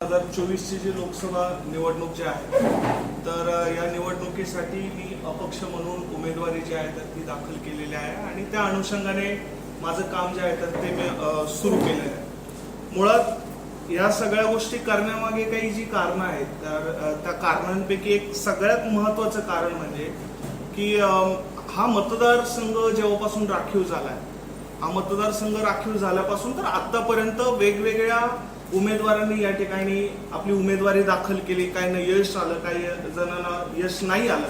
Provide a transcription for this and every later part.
हजार चोवीसची जी लोकसभा निवडणूक जी आहे तर या निवडणुकीसाठी मी अपक्ष म्हणून उमेदवारी जी आहे तर ती दाखल केलेली आहे आणि त्या अनुषंगाने माझं काम जे आहे तर ते मी सुरू केलेलं आहे. मुळात या सगळ्या गोष्टी करण्यामागे काही जी कारणं आहेत तर त्या कारणांपैकी एक सगळ्यात महत्त्वाचं कारण म्हणजे की हा मतदारसंघ जेव्हापासून राखीव झाला आहे हा मतदारसंघ राखीव झाल्यापासून तर आतापर्यंत वेगवेगळ्या उमेदवारांनी या ठिकाणी आपली उमेदवारी दाखल केली काही यश आलं काही जणांना यश नाही आलं.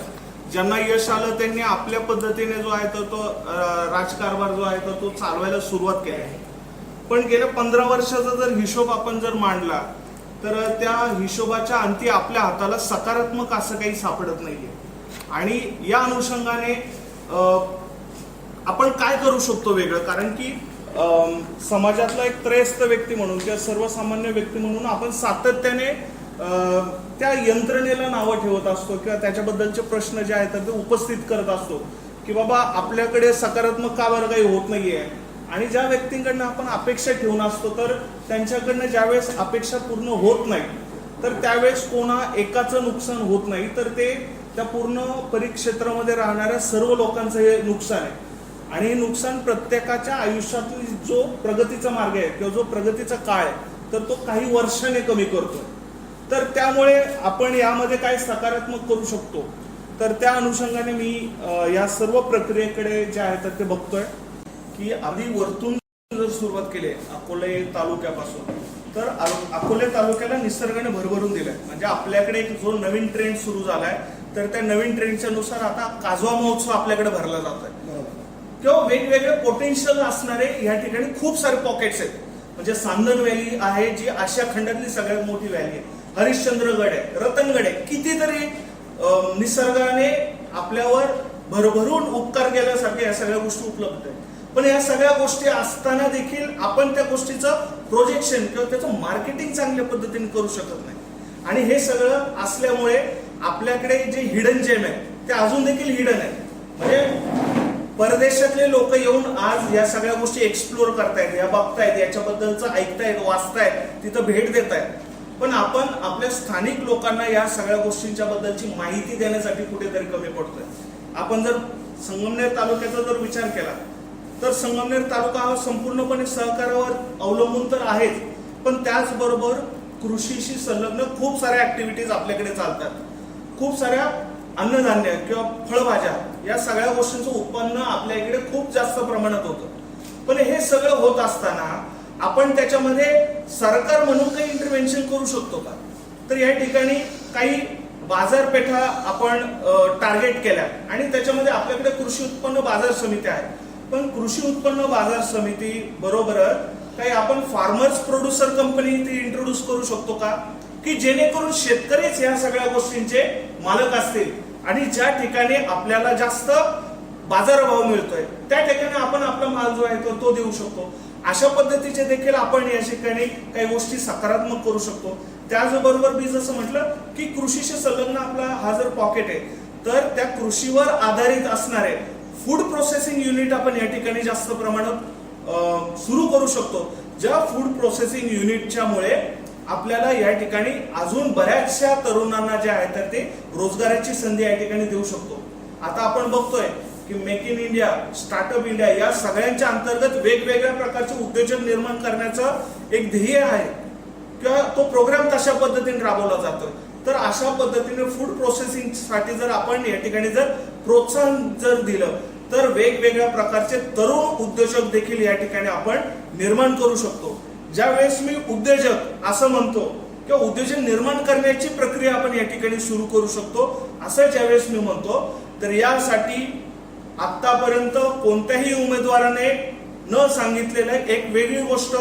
ज्यांना यश आलं त्यांनी आपल्या पद्धतीने जो आहे तर तो राजकारभार जो आहे तर तो चालवायला सुरुवात केली आहे. पण गेल्या पंधरा वर्षाचा जर हिशोब आपण जर मांडला तर त्या हिशोबाच्या अंती आपल्या हाताला सकारात्मक असं काही सापडत नाहीये. आणि या अनुषंगाने आपण काय करू शकतो वेगळं? कारण की समाजातला एक त्रयस्थ व्यक्ती म्हणून किंवा सर्वसामान्य व्यक्ती म्हणून आपण सातत्याने त्या यंत्रणेला नावं ठेवत असतो किंवा त्याच्याबद्दलचे प्रश्न जे आहेत ते उपस्थित करत असतो की बाबा आपल्याकडे सकारात्मक का बरं काही होत नाही आहे आणि ज्या व्यक्तींकडनं आपण अपेक्षा ठेवून असतो तर त्यांच्याकडनं ज्यावेळेस अपेक्षा पूर्ण होत नाही तर त्यावेळेस कोणा एकाचं नुकसान होत नाही तर ते त्या पूर्ण परिक्षेत्रामध्ये राहणाऱ्या सर्व लोकांचं हे नुकसान आहे. आणि हे नुकसान प्रत्येकाच्या आयुष्यातील जो प्रगतीचा मार्ग आहे किंवा जो प्रगतीचा काळ आहे तर तो काही वर्षाने कमी करतो. तर त्यामुळे आपण यामध्ये काय सकारात्मक करू शकतो. तर त्या अनुषंगाने मी या सर्व प्रक्रियेकडे जे आहे तर ते बघतोय की आधी वरतून जर सुरुवात केली अकोले तालुक्यापासून तर अकोले तालुक्याला निसर्गाने भरभरून दिलाय. म्हणजे आपल्याकडे एक जो नवीन ट्रेंड सुरू झालाय तर त्या नवीन ट्रेंडच्या नुसार आता काजवा महोत्सव आपल्याकडे भरला जात आहे किंवा वेगवेगळे पोटेन्शियल असणारे या ठिकाणी खूप सारे पॉकेट्स आहेत. म्हणजे सांदन व्हॅली आहे जी आशिया खंडातली सगळ्यात मोठी व्हॅली आहे. हरिश्चंद्रगड आहे रतनगड आहे. कितीतरी निसर्गाने आपल्यावर भरभरून उपकार केल्यासारख्या या सगळ्या गोष्टी उपलब्ध आहेत. पण या सगळ्या गोष्टी असताना देखील आपण त्या गोष्टीचं प्रोजेक्शन किंवा त्याचं मार्केटिंग चांगल्या पद्धतीने करू शकत नाही. आणि हे सगळं असल्यामुळे आपल्याकडे जे हिडन जेम आहे ते अजून देखील हिडन आहे म्हणजे परदेशातले लोक येऊन आज या सगळ्या गोष्टी एक्सप्लोर करतायत या बघतायत याच्याबद्दलचं ऐकतायत वाचतायत तिथं भेट देत आहेत पण आपण आपल्या स्थानिक लोकांना या सगळ्या गोष्टींच्या बद्दलची माहिती देण्यासाठी कुठेतरी कमी पडतोय. आपण जर संगमनेर तालुक्याचा जर विचार केला तर संगमनेर तालुका हा संपूर्णपणे सहकार्यावर अवलंबून तर आहेच पण त्याचबरोबर कृषीशी संलग्न खूप साऱ्या ऍक्टिव्हिटीज आपल्याकडे चालतात. खूप साऱ्या अन्नधान्य किंवा फळभाज्या या सगळ्या गोष्टींचं उत्पन्न आपल्या इकडे खूप जास्त प्रमाणात होतं. पण हे सगळं होत असताना आपण त्याच्यामध्ये सरकार म्हणून काही इंटरव्हेन्शन करू शकतो का? तर या ठिकाणी काही बाजारपेठा आपण टार्गेट केल्या आणि त्याच्यामध्ये आपल्याकडे कृषी उत्पन्न बाजार समिती आहे पण कृषी उत्पन्न बाजार समिती बरोबरच काही आपण फार्मर्स प्रोड्युसर कंपनी ती इंट्रोड्यूस करू शकतो का? की जेणेकरून शेतकरीच या सगळ्या गोष्टींचे मालक असतील. आणि ज्या ठिकाणी आपल्याला जास्त बाजारभाव मिळतोय त्या ठिकाणी आपण आपला माल जो आहे तो तो देऊ शकतो. अशा पद्धतीचे देखील आपण या ठिकाणी काही गोष्टी सकारात्मक करू शकतो. त्याचबरोबर मी जसं म्हटलं की कृषीशी संलग्न आपला हा जर पॉकेट आहे तर त्या कृषीवर आधारित असणारे फूड प्रोसेसिंग युनिट आपण या ठिकाणी जास्त प्रमाणात सुरू करू शकतो. ज्या फूड प्रोसेसिंग युनिटच्यामुळे आपल्याला या ठिकाणी अजून बऱ्याचशा तरुणांना जे आहे तर ते रोजगाराची संधी या ठिकाणी देऊ शकतो. आता आपण बघतोय की make in India startup India या सगळ्यांच्या अंतर्गत वेगवेगळ्या प्रकारचे उद्योजक निर्माण करण्याचं एक ध्येय आहे. किंवा तो प्रोग्राम तशा पद्धतीने राबवला जातो? तर अशा पद्धतीने फूड प्रोसेसिंगसाठी जर आपण या ठिकाणी जर प्रोत्साहन जर दिलं तर वेगवेगळ्या प्रकारचे तरुण उद्योजक देखील या ठिकाणी आपण निर्माण करू शकतो. ज्या वेळेस मी उद्योजक असं म्हणतो किंवा उद्योजक निर्माण करण्याची प्रक्रिया आपण या ठिकाणी सुरू करू शकतो असं ज्यावेळेस मी म्हणतो तर यासाठी आतापर्यंत कोणत्याही उमेदवाराने न सांगितलेलं एक वेगळी गोष्ट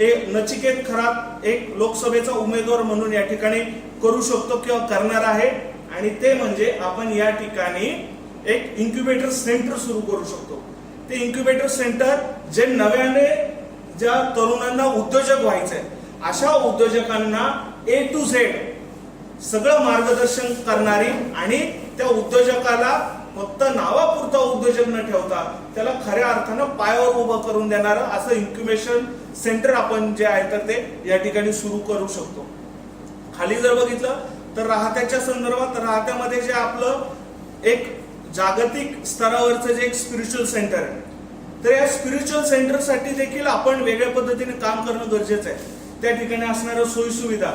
एक नचिकेत खरात एक लोकसभेचा उमेदवार म्हणून या ठिकाणी करू शकतो किंवा करणार आहे. आणि ते म्हणजे आपण या ठिकाणी एक इन्क्युबेटर सेंटर सुरू करू शकतो. ते इन्क्युबेटर सेंटर जे नव्याने ज्या तरुणांना उद्योजक व्हायचंय अशा उद्योजकांना ए टू झेड सगळं मार्गदर्शन करणारी आणि त्या उद्योजकाला फक्त नावापुरता उद्योजक न ठेवता त्याला खऱ्या अर्थानं पायावर उभं करून देणारं असं इन्क्युबेशन सेंटर आपण जे आहे तर ते या ठिकाणी सुरू करू शकतो. खाली जर बघितलं तर राहत्याच्या संदर्भात राहत्यामध्ये जे आपलं एक जागतिक स्तरावरचं जे एक स्पिरिच्युअल सेंटर आहे तर या स्पिरिच्युअल सेंटरसाठी देखील आपण वेगळ्या पद्धतीने काम करणं गरजेचं आहे. त्या ठिकाणी असणाऱ्या सोयीसुविधा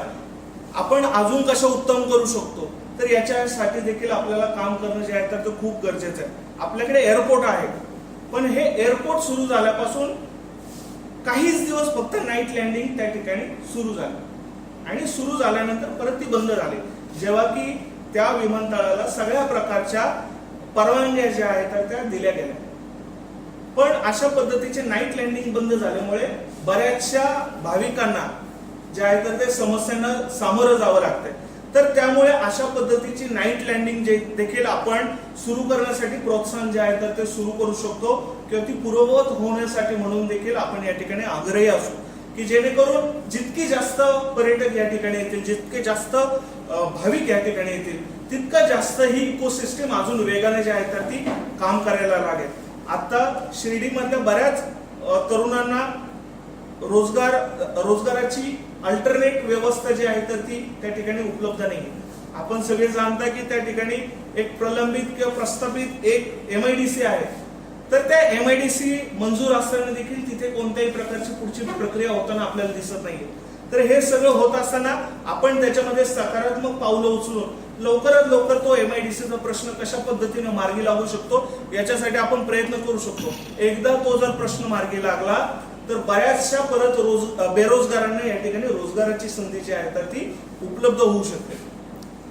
आपण अजून कशा उत्तम करू शकतो तर याच्यासाठी देखील आपल्याला काम करणं जे आहे तर ते खूप गरजेचं आहे. आपल्याकडे एअरपोर्ट आहे. पण हे एअरपोर्ट सुरू झाल्यापासून काहीच दिवस फक्त नाईट लँडिंग त्या ठिकाणी सुरू झालं. आणि सुरू झाल्यानंतर परत ती बंद झाली. जेव्हा की त्या विमानतळाला सगळ्या प्रकारच्या परवानग्या ज्या आहेत त्या दिल्या गेल्या. पण अशा पद्धतीचे नाईट लँडिंग बंद झाल्यामुळे बऱ्याचशा भाविकांना जे आहे तर ते समस्यांना सामोरं जावं लागतंय. तर त्यामुळे अशा पद्धतीची नाईट लँडिंग जे देखील आपण सुरू करण्यासाठी प्रोत्साहन जे आहे तर ते सुरू करू शकतो किंवा ती पूर्ववत होण्यासाठी म्हणून देखील आपण या ठिकाणी आग्रही असू. की जेणेकरून जितकी जास्त पर्यटक या ठिकाणी येतील जितके जास्त भाविक या ठिकाणी येतील तितका जास्त ही इकोसिस्टम अजून वेगाने जे आहे तर ती काम करायला लागेल. आता शिर्डीमधल्या बऱ्याच तरुणांना रोजगार रोजगाराची अल्टरनेट व्यवस्था जी आहे तर ती त्या ठिकाणी उपलब्ध नाही. आपण सगळे जाणता की त्या ठिकाणी एक प्रलंबित किंवा प्रस्थापित एक एम आय डी सी आहे. तर त्या एम आय डी सी मंजूर असताना देखील तिथे कोणत्याही प्रकारची पुढची प्रक्रिया होताना आपल्याला दिसत नाहीये. तर हे सगळं होत असताना आपण त्याच्यामध्ये सकारात्मक पावलं उचलून लवकरात लवकर तो एम आयडीसीचा प्रश्न कशा पद्धतीने मार्गी लागू शकतो याच्यासाठी आपण प्रयत्न करू शकतो. एकदा तो जर प्रश्न मार्गी लागला तर बऱ्याचशा परत रोज बेरोजगारांना या ठिकाणी रोजगाराची संधी जी आहे तर ती उपलब्ध होऊ शकते.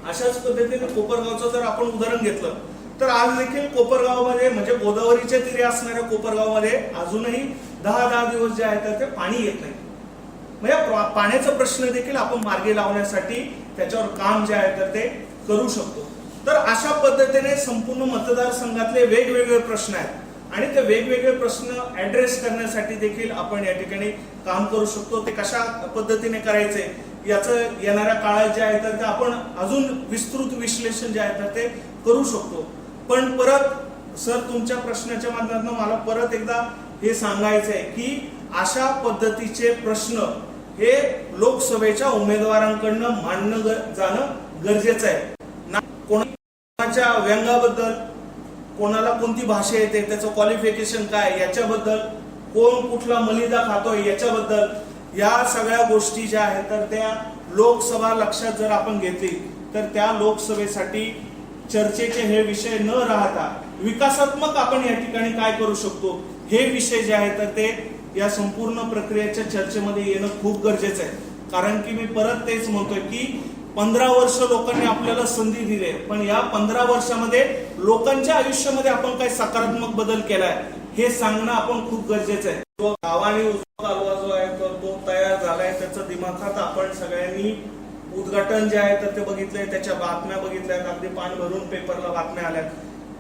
अशाच पद्धतीने कोपरगावचं जर आपण उदाहरण घेतलं तर आज देखील कोपरगावमध्ये म्हणजे गोदावरीच्या तिरे असणाऱ्या कोपरगावमध्ये अजूनही दहा दहा दिवस जे आहे तर ते पाणी येत नाही. म्हणजे पाण्याचा प्रश्न देखील आपण मार्गी लावण्यासाठी त्याच्यावर काम जे आहे तर ते करू शकतो. तर अशा पद्धतीने संपूर्ण मतदारसंघातले वेगवेगळे प्रश्न आहेत. आणि ते वेगवेगळे प्रश्न ऍड्रेस करण्यासाठी देखील आपण या ठिकाणी काम करू शकतो. ते कशा पद्धतीने करायचे याचं येणाऱ्या काळात जे आहे तर ते आपण अजून विस्तृत विश्लेषण जे आहे तर ते करू शकतो. पण परत सर तुमच्या प्रश्नाच्या माध्यमातून मला परत एकदा हे सांगायचं आहे की अशा पद्धतीचे प्रश्न हे लोकसभेच्या उमेदवारांकडनं मांडणं जाणं गरजेचं आहे. कोणाच्या व्यंगाबद्दल कोणाला कोणती भाषा येते त्याचं क्वालिफिकेशन काय याच्याबद्दल कोण कुठला मलिदा खातोय याच्याबद्दल या सगळ्या गोष्टी ज्या आहेत तर त्या लोकसभा लक्षात जर आपण घेतली तर त्या लोकसभेसाठी चर्चेचे हे विषय न राहता विकासात्मक आपण या ठिकाणी काय करू शकतो हे विषय जे आहेत तर ते या संपूर्ण प्रक्रियेच्या चर्चेमध्ये येणं खूप गरजेचं आहे. कारण की मी परत तेच म्हणतोय की पंधरा वर्ष लोकांनी आपल्याला संधी दिली आहे. पण या पंधरा वर्षामध्ये लोकांच्या आयुष्यामध्ये आपण काय सकारात्मक बदल केलाय हे सांगणं आपण खूप गरजेचं आहे. तो गावाने कालवा जो आहे तर तो तयार झालाय त्याचा दिमाखात आपण सगळ्यांनी उद्घाटन जे आहे तर ते बघितलंय त्याच्या बातम्या बघितल्यात अगदी पान भरून पेपरला बातम्या आल्यात.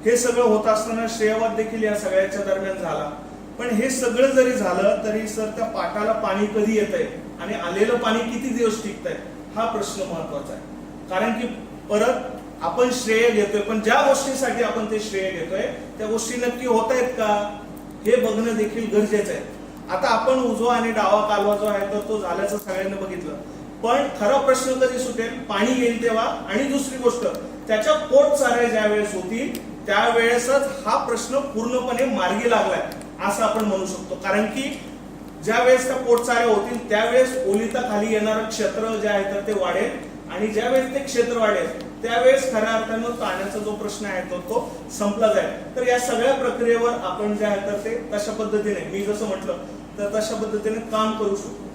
हे सगळं होत असताना श्रेयवाद देखील या सगळ्याच्या दरम्यान झाला. पण हे सगळं जरी झालं तरी सर त्या पाटाला पाणी कधी येत आहे आणि आलेलं पाणी किती दिवस टिकत आहे हा प्रश्न महत्त्वाचा आहे. कारण की परत आपण श्रेय घेतोय पण ज्या गोष्टीसाठी आपण ते श्रेय घेतोय त्या गोष्टी नक्की होत आहेत का? हे बघणं देखील गरजेचं आहे. आता आपण उजवा आणि डावा कालवा जो आहे तर तो झाल्याचं सगळ्यांनी बघितलं. पण खरा प्रश्न कधी सुटेल? पाणी येईल तेव्हा? आणि दुसरी गोष्ट त्याच्या पोट चाऱ्या ज्या वेळेस होतील त्यावेळेसच हा प्रश्न पूर्णपणे मार्गी लागलाय असं आपण म्हणू शकतो. कारण की ज्या वेळेस त्या पोटचाऱ्या होतील त्यावेळेस ओलिताखाली येणारं क्षेत्र जे आहे तर ते वाढेल. आणि ज्या वेळेस ते क्षेत्र वाढेल त्यावेळेस खऱ्या अर्थानं पाण्याचा जो प्रश्न आहे तो तो संपला जाईल. तर या सगळ्या प्रक्रियेवर आपण जे आहे तर ते तशा पद्धतीने मी जसं म्हटलं तर तशा पद्धतीने काम करू शकतो